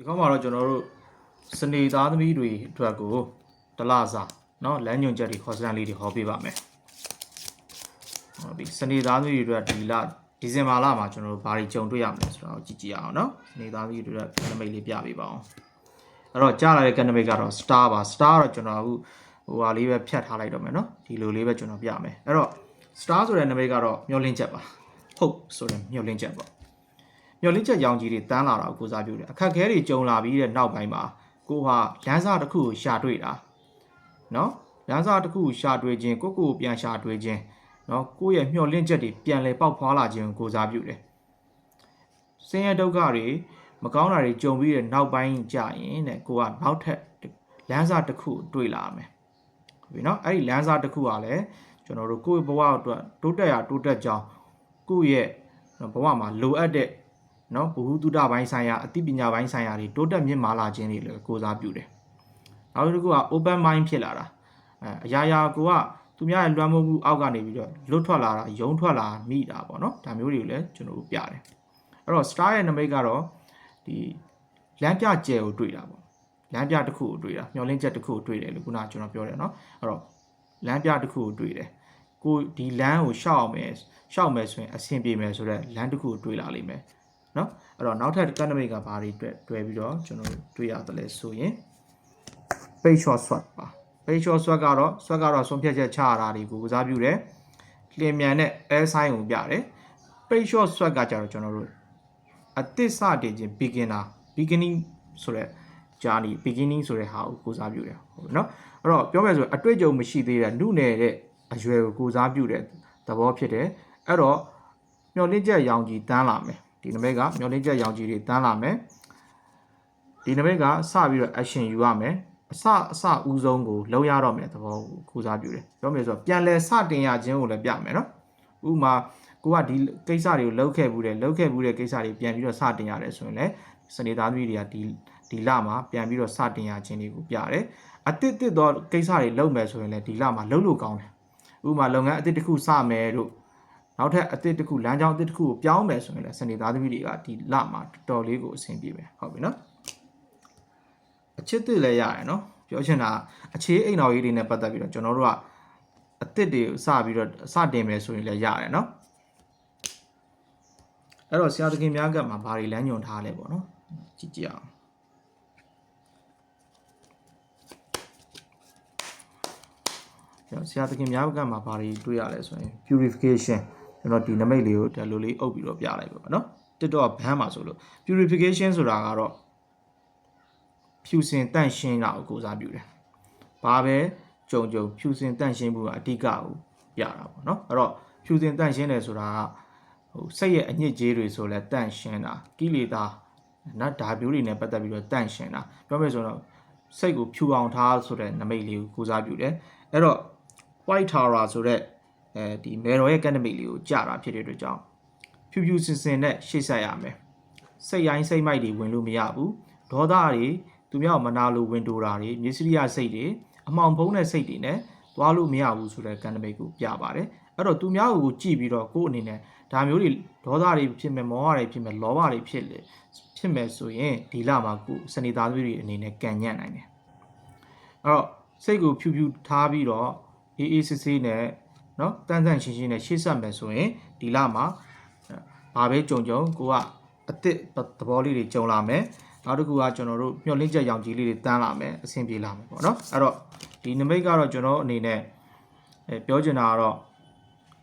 ဒီခေါက်မှာတော့ကျွန်တော်တို့စနေသားသမီးတွေအတွက်ကိုတလစာเนาะလမ်းညွန်ချက်တွေခေါ်စတန်လေးတွေဟောပေးပါမယ်ဟုတ်ပြီစနေသားသမီးတွေအတွက်ဒီလဒီဇင်ဘာလမှာကျွန်တော်တို့ဘာတွေကြုံတွေ့ရမလဲဆိုတော့ကြည့်ကြည့်အောင်เนาะစနေသားသမီးတွေအတွက်ကနမိတ်လေးပြပေးပါအောင်အဲ့တော့ကြားလာတဲ့ကနမိတ်ကတော့ star ပါ star ကတော့ကျွန်တော်အခုဟိုဟာလေးပဲဖြတ်ထားလိုက်တော့မယ်เนาะဒီလိုလေးပဲကျွန်တော်ပြမယ်အဲ့တော့ star ဆိုတဲ့နမိတ်ကတော့မျောလင့်ချက်ပါဟုတ်ဆိုတဲ့မျောလင့်ချက်ပေါ့ မျော်လင့်ချက်ရောင်ကြီးတွေတန်းလာတာကိုကိုစားပြုတယ်အခက်ခဲတွေကြုံလာပြီးတဲ့နောက်ပိုင်းမှာကိုဟာလမ်းစာတစ်ခုကိုရှာတွေ့တာနော်လမ်းစာတစ်ခုကိုရှာတွေ့ခြင်းကိုကိုကိုပြန်ရှာတွေ့ခြင်းနော်ကိုယ့်ရဲ့မျော်လင့်ချက်တွေပြန်လဲပေါက်ဖွာလာခြင်းကိုကိုစားပြုတယ်ဆင်းရဲဒုက္ခတွေမကောင်းတာတွေကြုံပြီးတဲ့နောက်ပိုင်းကြာရင်တဲ့ကိုကနောက်ထပ်လမ်းစာတစ်ခုကိုတွေ့လာမယ်ဟုတ်ပြီနော်အဲ့ဒီလမ်းစာတစ်ခုကလည်းကျွန်တော်တို့ကိုယ့်ရဲ့ဘဝအတွက်တိုးတက်ရတိုးတက်ကြောင်းကိုယ့်ရဲ့ဘဝမှာလိုအပ်တဲ့ နော်ဘ ഹു တုဒပိုင်းဆိုင်ရာအသိပညာပိုင်းဆိုင်ရာတွေတိုးတက်မြင့်မားလာခြင်းတွေလည်းကိုစားပြုတယ်။နောက်တစ်ခုက open mind ဖြစ်လာတာအဲအရာရာကိုကသူများရဲ့လွှမ်းမိုးမှုအောက်ကနေပြီးတော့လွတ်ထွက်လာတာယုံထွက်လာမိတာပေါ့နော်ဒါမျိုးတွေကိုလည်းကျွန်တော်တို့ပြတယ်။အဲ့တော့ star ရဲ့နမိတ်ကတော့ဒီလမ်းပြကျယ်ကိုတွေ့တာပေါ့လမ်းပြတစ်ခုကိုတွေ့တာမျောလင်းချက်တစ်ခုကိုတွေ့တယ်လို့ခုနကကျွန်တော်ပြောတယ်နော်အဲ့တော့လမ်းပြတစ်ခုကိုတွေ့တယ်ကိုဒီလမ်းကိုရှောက်အောင်မယ်ရှောက်မယ်ဆိုရင်အဆင်ပြေမယ်ဆိုတော့လမ်းတစ်ခုကိုတွေ့လာလိမ့်မယ် နော်အဲ့တော့နောက်ထပ်ကနမိတ်ကဘာတွေတွေ့တွေ့ပြီးတော့ကျွန်တော်တို့တွေ့ရတယ်လဲဆိုရင် page short swap ပါ page short swap ကတော့ swap ကတော့ဆုံးဖြတ်ချက်ချရတာတွေကိုကစားပြုတယ်လျင်မြန်တဲ့ air sign ကိုပြတယ် page short swap ကကြတော့ကျွန်တော်တို့အသစ်စတင်ခြင်း beginner beginning ဆိုတဲ့ journey beginning ဆိုတဲ့ဟာကိုကိုစားပြုတယ်ဟုတ်ပြီနော်အဲ့တော့ပြောမယ်ဆိုရင်အတွေ့အကြုံမရှိသေးတဲ့နုနယ်တဲ့အရွယ်ကိုကိုစားပြုတဲ့သဘောဖြစ်တယ်အဲ့တော့မျောလင့်ချက်ရောင်ကြီးတန်းလာမယ် ဒီနမိတ်ကမျောလင့်ချက်ရောင်ကြီးတွေတန်းလာမယ်ဒီနမိတ်ကစပြီးတော့ action ယူရမယ်အစအစဦးဆုံးကိုလောက်ရတော့မယ်သဘောကိုကိုစားပြုတယ်ပြောမယ်ဆိုတော့ပြန်လဲစတင်ရခြင်းကိုလည်းပြမယ်နော်ဥပမာကိုကဒီကိစ္စတွေကိုလောက်ခဲ့ဘူးတယ်လောက်ခဲ့ဘူးတဲ့ကိစ္စတွေပြန်ပြီးတော့စတင်ရတယ်ဆိုရင်လည်းစနေသားသမီးတွေကဒီဒီလမှာပြန်ပြီးတော့စတင်ရခြင်းတွေကိုပြတယ်အတစ်တစ်တော့ကိစ္စတွေလုပ်မယ်ဆိုရင်လည်းဒီလမှာလုပ်လို့ကောင်းတယ်ဥပမာလုပ်ငန်းအတစ်တစ်ခုစမယ်တို့ နောက်ထပ်အတစ်တစ်ခုလမ်းကြောင်းအတစ်တစ်ခုကိုပြောင်းမယ်ဆိုရင်လည်းစနေသားသမီးတွေကဒီလမှာတော်တော်လေးကိုအဆင်ပြေမယ်ဟုတ်ပြီနော်အချစ်တစ်လည်းရတယ်နော်ပြောချင်တာအခြေအိမ်တော်ကြီးတွေနဲ့ပတ်သက်ပြီးတော့ကျွန်တော်တို့ကအတစ်တွေကိုစပြီးတော့စတင်မယ်ဆိုရင်လည်းရတယ်နော်အဲ့တော့ဆရာသခင်များကမှာဘာတွေလမ်းညွှန်ထားလဲပေါ့နော်ကြည့်ကြည့်အောင်ဆရာသခင်များကမှာဘာတွေတွေ့ရလဲဆိုရင် purification ကျွန်တော်ဒီနမိတ်လေးကိုဒီလိုလေးအုပ်ပြီးတော့ပြလိုက်ပါနော်တစ်တော့ဘန်းမှာဆိုလို့ purification ဆိုတာကတော့ဖြူစင်တန့်ရှင်းတာကိုကိုစားပြုတယ်။ဘာပဲကြုံကြုံဖြူစင်တန့်ရှင်းမှုကအဓိကကိုပြတာပေါ့နော်။အဲ့တော့ဖြူစင်တန့်ရှင်းတယ်ဆိုတာကဟိုစိတ်ရဲ့အညစ်အကြေးတွေဆိုလဲတန့်ရှင်းတာကိလေသာနတ်ဓာမျိုးတွေနဲ့ပတ်သက်ပြီးတော့တန့်ရှင်းတာပြောမယ်ဆိုတော့စိတ်ကိုဖြူအောင်ထားဆိုတဲ့နမိတ်လေးကိုကိုစားပြုတယ်။အဲ့တော့ white tower ဆိုတဲ့ အဲဒီမေတော်ရဲ့ကက်နမိတ်လေးကိုကြာတာဖြစ်တဲ့အတွက်ကြောင့်ဖြူဖြူစင်စင်နဲ့ရှေ့ဆက်ရမယ်စိတ်ရိုင်းစိတ်မိုက်တွေဝင်လို့မရဘူးဒေါသတွေသူများကိုမနာလိုဝင်တိုးတာတွေမြေစရိယစိတ်တွေအမှောင်ဖုံးတဲ့စိတ်တွေနဲ့သွားလို့မရဘူးဆိုတဲ့ကက်နမိတ်ကိုပြပါတယ်အဲ့တော့သူများကိုကြည့်ပြီးတော့ကိုယ့်အနေနဲ့ဒါမျိုးတွေဒေါသတွေဖြစ်မယ်မောဟတွေဖြစ်မယ်လောဘတွေဖြစ်လေဖြစ်မယ်ဆိုရင်ဒီလမှာကိုစနေသားသမီးတွေအနေနဲ့ကန်ညံ့နိုင်တယ်အဲ့တော့စိတ်ကိုဖြူဖြူထားပြီးတော့အေးအေးဆေးဆေးနဲ့ เนาะတန်းတန်းရှင်းရှင်းနဲ့ရှေ့ဆက်မယ်ဆိုရင်ဒီလမှာဘာပဲကြုံကြုံကိုကအစ်စ်သဘောလေးတွေကြုံလာမယ်နောက်တစ်ခုကကျွန်တော်တို့မျှော်လင့်ချက်ရောင်ကြီးလေးတွေတန်းလာမယ်အဆင်ပြေလာမယ်ပေါ့เนาะအဲ့တော့ဒီနမိတ်ကတော့ကျွန်တော်အနေနဲ့အဲပြောချင်တာကတော့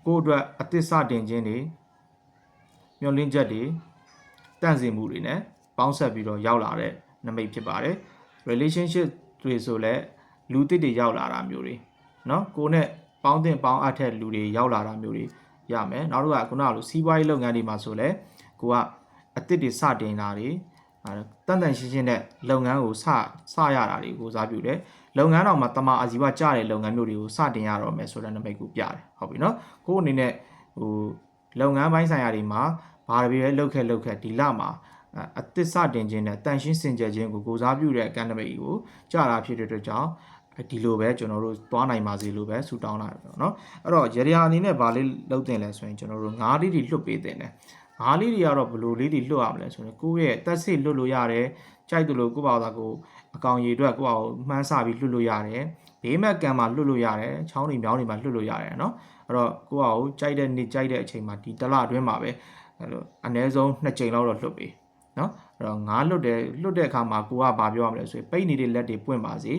ကိုယ့်အတွက်အစ်စ်စတင်ခြင်းတွေမျှော်လင့်ချက်တွေတန့်စင်မှုတွေနဲ့ပေါင်းဆက်ပြီးတော့ရောက်လာတဲ့နမိတ်ဖြစ်ပါတယ် relationship တွေဆိုလဲလူတစ်တွေရောက်လာတာမျိုးတွေเนาะကိုနဲ့ ပေါင်းတင်ပေါင်းအပ်တဲ့လူတွေရောက်လာတာမျိုးတွေရမယ်နောက်တစ်ခုကခုနကလိုစီးပွားရေးလုပ်ငန်းတွေမှာဆိုလဲကိုကအတစ်တွေစတင်တာတွေအဲတန်တန်ရှင်းရှင်းနဲ့လုပ်ငန်းကိုစစရတာတွေကိုစားပြုတယ်လုပ်ငန်းတော်မှာတမအာဇီဝကြတဲ့လုပ်ငန်းမျိုးတွေကိုစတင်ရတော့မယ်ဆိုတဲ့နမိတ်ကိုပြတယ်ဟုတ်ပြီနော်ကိုအနေနဲ့ဟိုလုပ်ငန်းပိုင်းဆိုင်ရာတွေမှာဘာတွေပဲလုပ်ခဲ့လုပ်ခဲ့ဒီလမှာအသစ်စတင်ခြင်းနဲ့တန်ရှင်းစင်ကြယ်ခြင်းကိုကိုစားပြုတဲ့ကန္နမိတ်ကိုကြတာဖြစ်တဲ့အတွက်ကြောင့် ဒီလိုပဲကျွန်တော်တို့သွားနိုင်ပါစေလို့ပဲဆုတောင်းလာတယ်ပေါ့နော်အဲ့တော့ရေရာအနေနဲ့ဗာလေးလုပ်တင်လဲဆိုရင်ကျွန်တော်တို့ငါးလေးတွေလွတ်ပေးတင်တယ်ငါးလေးတွေကတော့ဘယ်လိုလေးတွေလွတ်ရမလဲဆိုရင်ကိုယ့်ရဲ့တက်စိတ်လွတ်လို့ရတယ်ကြိုက်တယ်လို့ကိုယ့်ဘာသာကိုအကောင်ရည်အတွက်ကိုယ့်ဘာကိုမှန်းဆပြီးလွတ်လို့ရတယ်ဘေးမဲ့ကံမှာလွတ်လို့ရတယ်ချောင်းတွေမြောင်းတွေမှာလွတ်လို့ရတယ်နော်အဲ့တော့ကိုယ့်ဘာကိုကြိုက်တဲ့နေ့ကြိုက်တဲ့အချိန်မှာဒီတစ်လအတွင်းမှာပဲအဲ့လိုအနည်းဆုံး2ကြိမ်လောက်တော့လွတ်ပြီနော်အဲ့တော့ငါလွတ်တယ်လွတ်တဲ့အခါမှာကိုကဘာပြောရမလဲဆိုရင်ပိတ်နေတဲ့လက်တွေပွင့်ပါစေ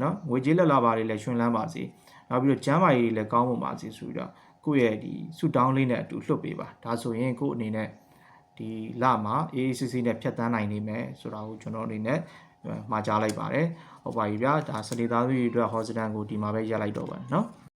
နော်ငွေကြေးလက်လာပါတွေလည်းရှင်လန်းပါစေနောက်ပြီးတော့ကျမ်းမာရေးတွေလည်းကောင်းဖို့ပါစေဆိုပြီးတော့ကိုယ့်ရဲ့ဒီဆူတောင်းလေးနဲ့အတူလွတ်ပေးပါဒါဆိုရင်ကိုယ့်အနေနဲ့ဒီလမှာ AACC နဲ့ဖြတ်တန်းနိုင်နေမယ်ဆိုတာကိုကျွန်တော်အနေနဲ့မှာကြားလိုက်ပါတယ်ဟုတ်ပါပြီဗျာဒါစနေသားသမီးတွေအတွက်ဟောစတန်ကိုဒီမှာပဲရက်လိုက်တော့ပါเนาะ